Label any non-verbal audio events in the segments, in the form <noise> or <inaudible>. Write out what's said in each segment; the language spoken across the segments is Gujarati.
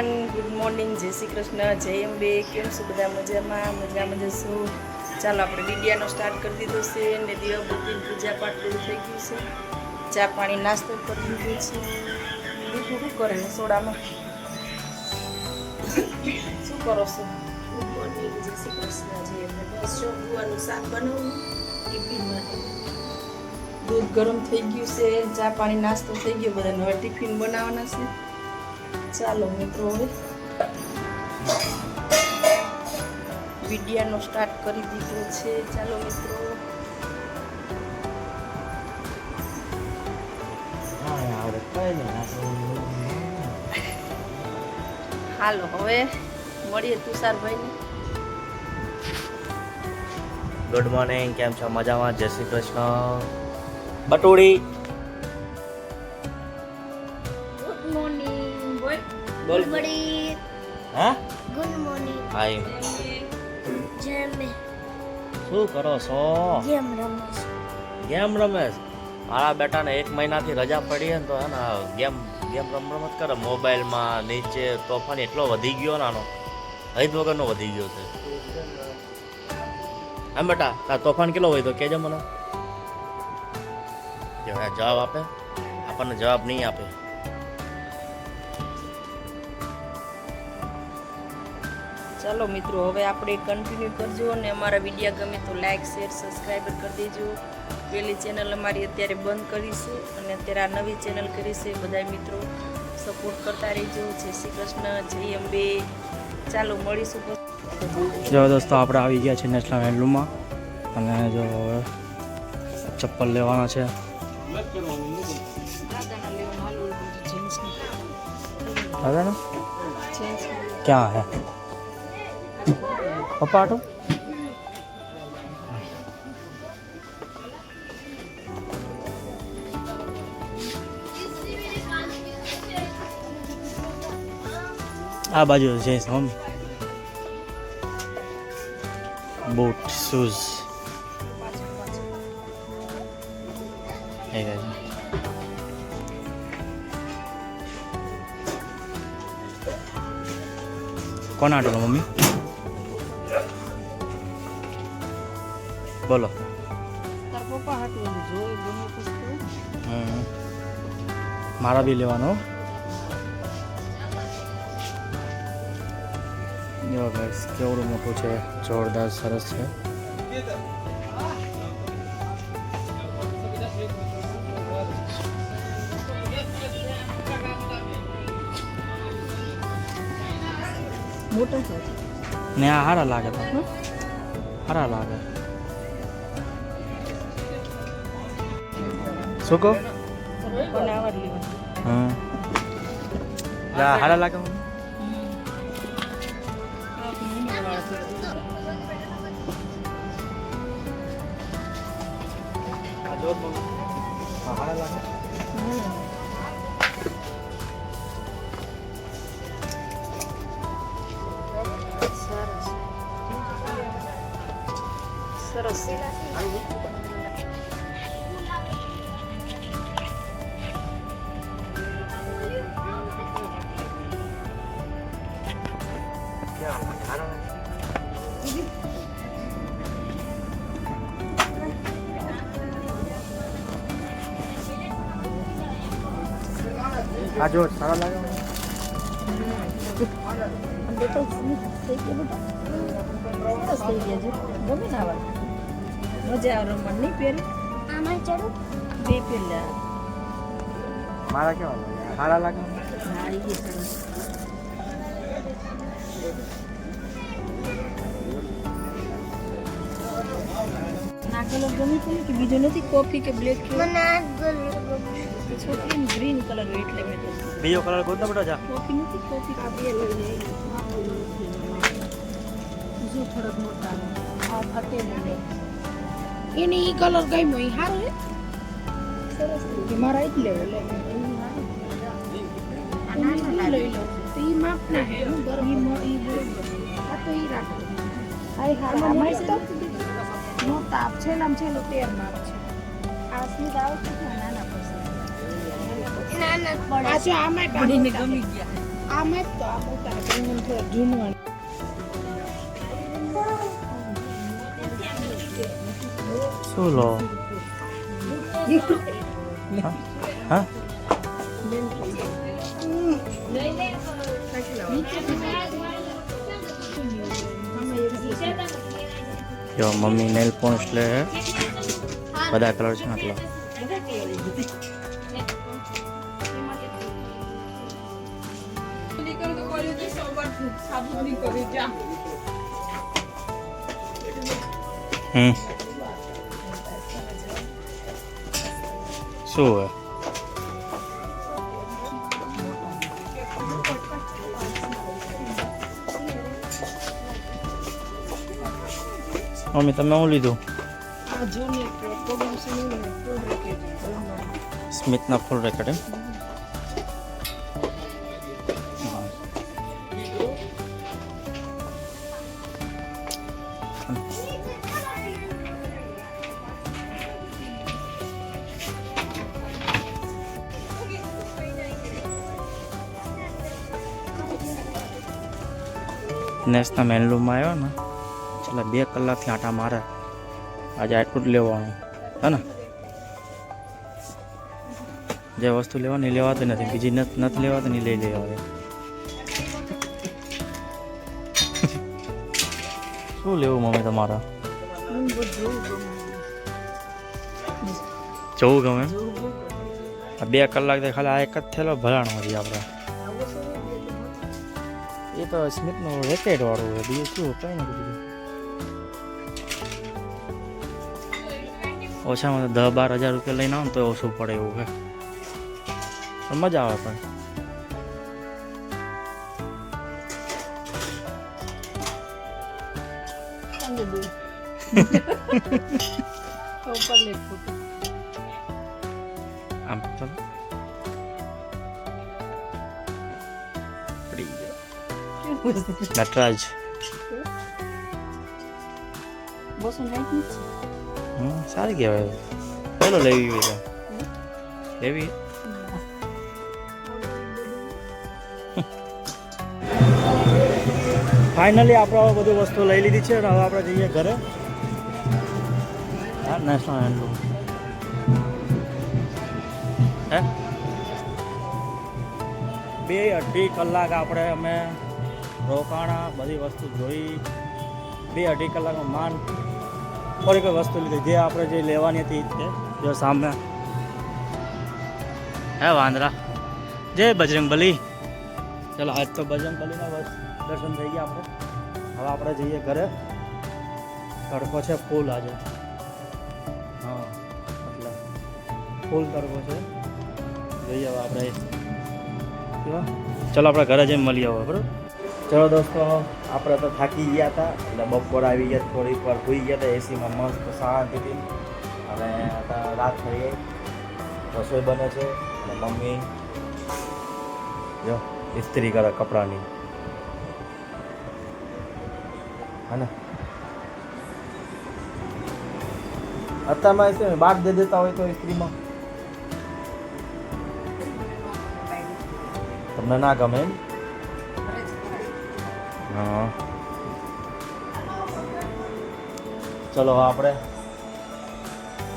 એવરીવન ગુડ મોર્નિંગ જય શ્રી કૃષ્ણ, જય અંબે, કેમ છો બધા મજામાં? મજા મજા શું ચાલો આપણે વિડિયાનો સ્ટાર્ટ કરી દીધો છે ને દીવાબત્તીની પૂજા પાઠ પૂરું થઈ ગયું છે. ચા પાણી નાસ્તો કરી દીધો છે. શું કરે સોડામાં? શું કરો છો? શ્રી કૃષ્ણ. જય અંબે શાક બનાવવું. દૂધ ગરમ થઈ ગયું છે, ચા પાણી નાસ્તો થઈ ગયો, બધાને હવે ટિફિન બનાવવાના છે. ચાલો મિત્રો હવે વિડિયાનો સ્ટાર્ટ કરી દીધો છે. ચાલો મિત્રો. હાલો હવે મળીએ તુષારભાઈને. ગુડ મોર્નિંગ કેમ છો? મજામાં? જય શ્રી કૃષ્ણ. બટુડી. બોલ. બડી હા? Good morning. હાય. જેમ શું કરો છો? જેમ રમેશ ગેમ રમેશ મારા બેટાને એક મહિનાથી રજા પડી ને તો હે ને ગેમ ગેમ રમ રમત કરે. મોબાઈલમાં નીચે તોફાન એટલો વધી ગયો નાનો. હૈદ વગરનો વધી ગયો છે. હા બેટા તાર તોફાન કેટલો હોય તો કહેજો મને. જવાબ આપે. આપણને જવાબ નહીં આપે. ચાલો મિત્રો હવે આપણે કન્ટિન્યુ કરજો અને અમારા વીડિયો ગમે તો લાઈક શેર સબસ્ક્રાઈબર કરી દેજો. પેલી ચેનલ અમારી અત્યારે બંધ કરીશું અને અત્યારે આ નવી ચેનલ કરીશું બધા મિત્રો સપોર્ટ કરતા રહેજો. જય શ્રી કૃષ્ણ જય અંબે. ચાલો મળીશું જો દોસ્તો આપણે આવી ગયા છે નેશનલ હેન્ડલૂમમાં અને જો ચપ્પલ લેવાના છે. દાદાના. ક્યાં હે? પપ્પા આટો આ બાજુ જઈશ મમ્મી બૂટ શૂઝ કોના આટલો મમ્મી? બોલો. તાર પપ્પા હાટું જોઈ ગમે પૂછતું મારા બી લેવાનો જો ગાઈસ કેવડું મોટું છે જોરદાર સરસ છે. મોટા છે. ને આ સારા લાગે તો. સારા લાગે. શું કહો? હા. લા લાગે સારા લાગે. સરસ. આમાં ચડું બે પહેલા મારા કેવા લાગે? સારા લાગે? આ કલર ગમે છે કે બીજો નથી કોફી કે બ્લેક કે મને આ છોકરીને ગ્રીન કલર હોય એટલે મેં બીજો કલર ગોતો બેટા જા કોફી નથી કોફી કાપી લઈ જો થોડોક મોટા. આ ફટે મને. એને ઈ કલર ગમ્યો ઈ હારો હે? સરસ કે મારા જ લેવો. લે લઈ લો તો ઈ માપ ના હે ઈ આ તો ઈ રાખો. હા આમાં તો નો તાપ છે ને આમ છેલ્લો તેર માપ છે. આ સ્મિત આવે છે ને નાના પડશે નાના જ પડે પાછો આમાં પડીને ગમી ગયા આમાં જ તો આ મોટા પણ થોડા જૂનવાના શું લો હા? હા જો મમ્મી નેલ પોન્સ લે બધા કલર છે ને આટલા હમ શું હોય મમ્મી તમે શું લીધું આ જૂની પ્રોગ્રામ છે ને ફૂલ રેકેટ સ્મિથના ફૂલ રેકેટ એમ નેસના રૂમમાં આવ્યો ને છેલ્લા બે કલાકથી આટા મારે. આજે આટલું લેવાનું, હે ને? જે વસ્તુ લેવાની લેવાતી નથી, બીજી નથી લેવાતી નહીં લઈ લેવા શું લેવું મમ્મી તમારા? જવું ગમે? બે કલાક ખાલી આ એક જ થયેલો ભરાણો હજી આપણે. એ તો સ્મિથનું રેકેટ વાળું છે બીજું શું? કઈ નથી બીજું. ઓછામાં દસ બાર હજાર રૂપિયા લઈને આવો ને તો ઓછું પડે એવું છે. પણ મજા આવે પણ. <laughs> આમ ચાલો નટરાજ બસો સારી કહેવાય પેલો લેવી હોય લેવી ફાઇનલી આપણે હવે બધી વસ્તુ લઈ લીધી છે અને હવે આપણે જઈએ ઘરે. હા નેશનલ હેન્ડલૂમ હે? બે અઢી કલાક આપણે અમે રોકાણા, બધી વસ્તુ જોઈ, બે અઢી કલાકનું માન, ફરી કોઈ વસ્તુ લીધી. જે આપણે જે લેવાની હતી તે જો સામે. હે વાંદરા જય બજરંગ બલી. ચલો, આજ તો બજરંગ બલીના બસ દર્શન થઈ ગયા આપણે. હવે આપણે જઈએ ઘરે. તડકો છે ફૂલ આજે. હા, એટલે ફૂલ તડકો છે. જઈએ હવે આપણે. ચલો, આપણે ઘરે જઈને મળીએ હવે બરાબર? ચલો દોસ્તો, આપણે તો થાકી ગયા હતા એટલે બપોર આવી ગયા થોડીક વાર હોઈ ગયા હતા એસીમાં મસ્ત શાંતિથી. અને અત્યારે રાત થઈ ગઈ રસોઈ બને છે અને મમ્મી જો, ઇસ્ત્રી કરે કપડાની. હે અત્યારમાં શું બાદ દે દેતા હોય તો ઇસ્ત્રીમાં? તમને ના ગમે એમ? હા. ચલો આપણે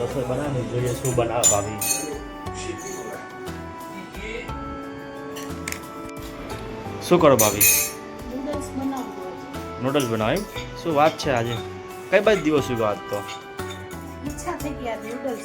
રસોઈ બનાવી જોઈએ શું બનાવે ભાભી? શું કરો ભાભી? નૂડલ્સ બનાવી શું વાત છે આજે? કઈ બાજુ દિવસ ઉગ્યો આજ તો? ઈચ્છા થઈ ગયા નૂડલ્સ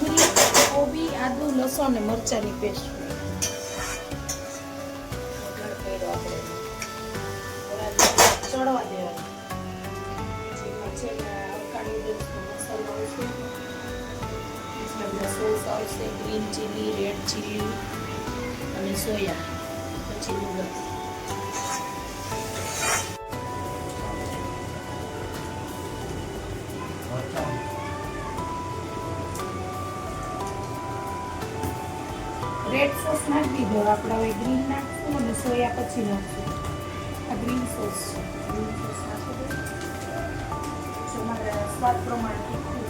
ડુંગળી કોબી, આદુ, લસણ અને મરચાંની પેસ્ટ ચડવા દેવા સોસ આવશે. ગ્રીન ચીલી રેડ ચીલી અને સોયા પછી નૂડલ્સ રેડ સોસ નાખી દીધો. આપણે હવે ગ્રીન નાખશું અને સોયા પછી નાખશું આ ગ્રીન સોસ છે. ગ્રીન સોસ નાખી દઉં. સ્વાદ પ્રમાણે તીખું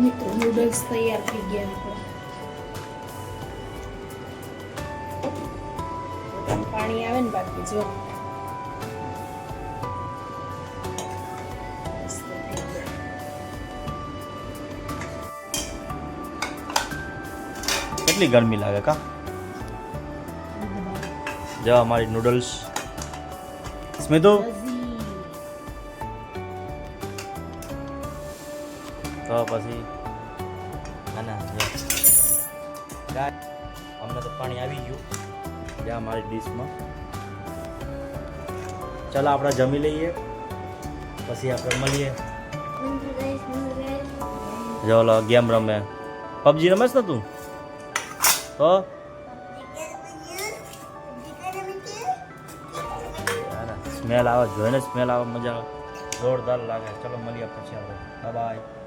મિત્રો નૂડલ્સ તૈયાર થઈ ગયા આપણે પાણી આવે ને બાકી જો. કેટલી ગરમી લાગે કા? જો અમારી નૂડલ્સ સ્મિતુ? પછી અને ના અમને તો પાણી આવી ગયું. જ્યાં અમારી ડીશમાં. ચાલો આપણે જમી લઈએ. પછી આપણે મળીએ. જો ગેમ રમે. પબજી રમેશ ને તું? તો? સ્મેલ આવે, જોઈને સ્મેલ આવે, મજા આવે. જોરદાર લાગે. ચલો મળીએ પછી આપણે. બાય